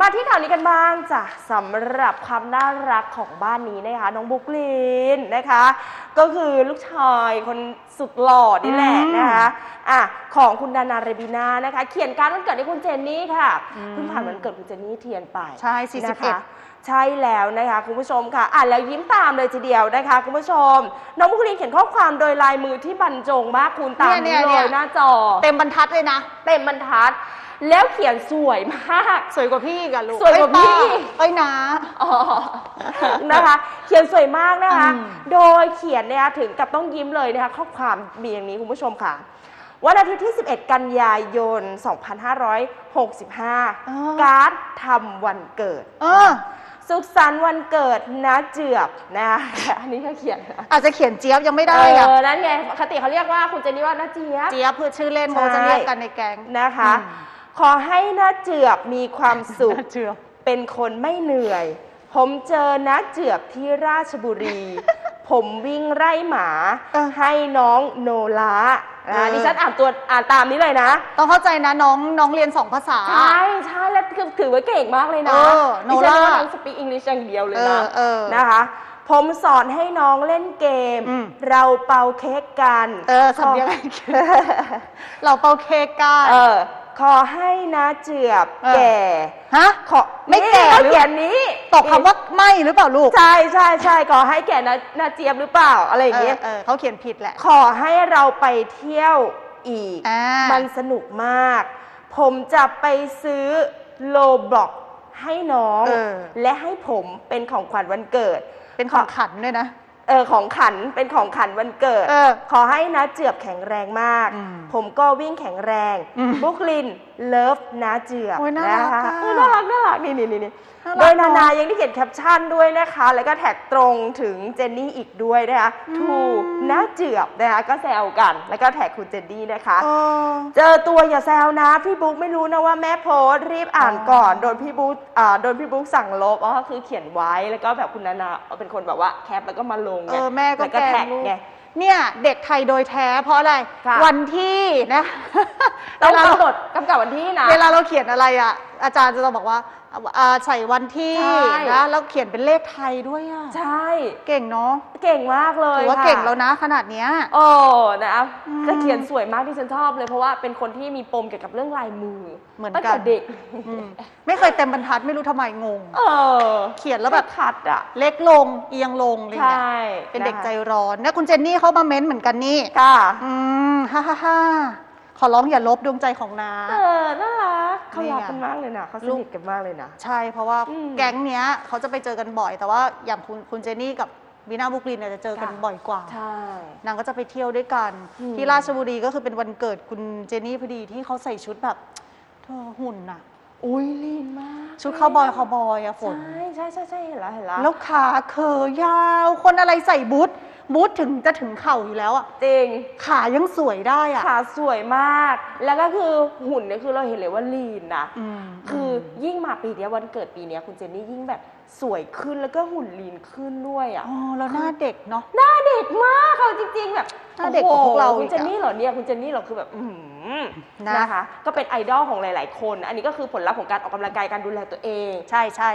มาที่ข่าวนี้กันบ้างจ้ะสำหรับความน่ารักของบ้านนี้นะคะ น้องบุ๊กลินนะคะ ก็คือลูกชายคนสุดหล่อนี่แหละอืมนะคะอะของคุณดานาเรบินานะคะ เขียนการดวันเกิดให้คุณเจนนี่ค่ะอืมเพิ่งผ่านวันเกิดคุณเจนนี่เทียนไปใช่นะคะ41 ใช่แล้วนะคะคุณผู้ชมค่ะอ่านแล้วยิ้มตามเลยทีเดียวนะคะคุณผู้ชม น้องบุ๊กลินเขียนข้อความโดยลายมือที่บรรจงมากคุณตามเนี่นี้ยเลเนี่ยย หน้าจอ เต็มบรรทัดเลยนะ เต็มบรรทัด แล้วเขียนสวยมาก สวยกว่าพี่กันลูกสวยกว่าพี่ เอ้ยนะ อ๋อนะคะ เขียนสวยมากนะคะ อืม โดยเขียนเนี่ยถึงกับต้องยิ้มเลยนะคะข้อความมีอย่างนี้คุณผู้ชมค่ะ วันอาทิตย์ที่ 11 กันยายน 2565 การ์ดทำวันเกิด เออ สุขสันต์วันเกิดนะเจือบนะคะอันนี้ก็เขียนนะอาจจะเขียนเจี๊ยบยังไม่ได้เออะอนั่นไงคติเขาเรียกว่าคุณเจนนี่ว่านะเจี๊ยบ เจี๊ยบเพื่อชื่อเล่นใช่เขาจะเรียกกันในแก๊งนะคะอืมขอให้นะเจือบมีความสุข เจี๊ยบเป็นคนไม่เหนื่อย ผมเจอนะเจือบที่ราชบุรี ผมวิ่งไล่หมา เออ ให้น้องโนลา เออ่าอดิฉันอ่านตัวอ่านตามนี้เลยนะ ต้องเข้าใจนะน้องน้องเรียนสองภาษา ใช่ใช่แล้วคือถือว่าเก่งมากเลยนะเออโนดิฉันล่าว่าน้องสปีกอังกฤษอย่างเดียวเลยเอนะอเออนะคะ ผมสอนให้น้องเล่นเกมอืมเราเป่าเค้กกัน เออสำเนียงเราเป่าเค้กกันเออ ขอให้นะเจือบเออ แก่ฮะ ขอไม่แก่นี่เขาหรือ เขียนนี้ตกคำว่าไม่หรือเปล่าลูกใช่ใช่ใช่ขอให้แก่นานาเจี๊ยบหรือเปล่าอะไรอย่างเงี้ยเออเออเขาเขียนผิดแหละ ขอให้เราไปเที่ยวอีก อ่ามั มันสนุกมาก ผมจะไปซื้อโลบล็อกให้น้อง เออ และให้ผมเป็นของขวัญวันเกิดเป็นของขันด้วยนะ เออของขันเป็นของขันวันเกิด เออ ขอให้นะเจือบแข็งแรงมาก อืมผมก็วิ่งแข็งแรง อืมบุคลินเลิฟนะเจือบโอ้ยน่ารักนะคะอะเออน่ารักน่ารักนี่นี่นี่นี่น่ารักโดยนานาเนอะยังได้เขียนแคปชั่นด้วยนะคะ แล้วก็แท็กตรงถึงเจนนี่อีกด้วยนะคะอืม ทูนะเจือบนะคะก็แซวกัน แล้วก็แท็กคุณเจนนี่นะคะ เออ เจอตัวอย่าแซวนะ พี่บุ๊กไม่รู้นะว่าแม่โพสต์รีบอ่านก่อน โดนพี่บุ๊กอ่าโดนพี่บุ๊กสั่งลบอ๋อคือเขียนไว้แล้วก็แบบคุณนานาเป็นคนแบบว่าแคปแล้วก็มาลงไงเออแม่ก็ล้วก็แกล้แท็งกลูกไงเนี่ยเด็กไทยโดยแท้เพราะอะไรค่ะวันที่นะต้องเวลากำหนดกำกับวันที่นะเวลาเราเขียนอะไรอะ อาจารย์จะต้องบอกว่า อ่าใส่วันที่ใช่ นะแล้วเขียนเป็นเลขไทยด้วยอะใช่ เก่งเนาะเก่งมากเลยถือว่าค่ะเก่งแล้วนะขนาดเนี้ย โอ้นะอืมก็เขียนสวยมากที่ฉันชอบเลยเพราะว่าเป็นคนที่มีปมเกี่ยวกับเรื่องลายมือเหมือนตั้งกัแต่นเด็ก อืมไม่เคยเต็มบรรทัดไม่รู้ทำไมงง เออเขียนแล้วแบบขัดอะ เล็กลงเอียงลงอะไรใช่เงี้ยเป็นเด็กะคะใจร้อนเนี่ยคุณเจนนี่เขามาเม้นต์เหมือนกันนี่ ค่ะ อืมฮ่าฮ่าฮ่าขอร้องอย่าลบดวงใจของนา เออ น่ารัก เขานี่รักไงกันมากเลยนะเขาสลูกนิทกันมากเลยนะ ใช่เพราะว่าอืมแก๊งเนี้ยเขาจะไปเจอกันบ่อย แต่ว่าอย่างคุณคุณเจนนี่กับบีนาบุกลินเนี่ยจะเจอกันค่ะบ่อยกว่า ใช่ นางก็จะไปเที่ยวด้วยกันอืมที่ราชบุรีก็คือเป็นวันเกิดคุณเจนนี่พอดีที่เขาใส่ชุดแบบเธอหุ่นน่ะอุ้ยลีนมาก ชุดคาวบอยคาวบอยอะฝนใช่ใช่ใช่ใช่เห็นแล้วเห็นแล้วแล้วขาเคอยาว คนอะไรใส่บูท บูทถึงจะถึงเข่าอยู่แล้วอะจริง ขายังสวยได้อะขาสวยมาก แล้วก็คือหุ่นเนี่ยคือเราเห็นเลยว่าลีนนะ อืมคือยิ่งมาปีเนี้ยวันเกิดปีเนี้ยคุณเจนนี่ยิ่งแบบสวยขึ้นแล้วก็หุ่นลีนขึ้นด้วยอะ อ๋อแล้วหน้าเด็กเนาะ หน้าเด็กมากเอาจริง ๆ แบบหน้าเด็กกว่าพวกเราโอ้โหอีคุกณอะเจนนี่เหรอเนี่ยคุณเจนนี่เหรอคือแบบอือหือนะ นะคะ ก็เป็นไอดอลของหลาย ๆ คน อันนี้ก็คือผลลัพธ์ของการออกกำลังกายการดูแลตัวเอง ใช่ใช่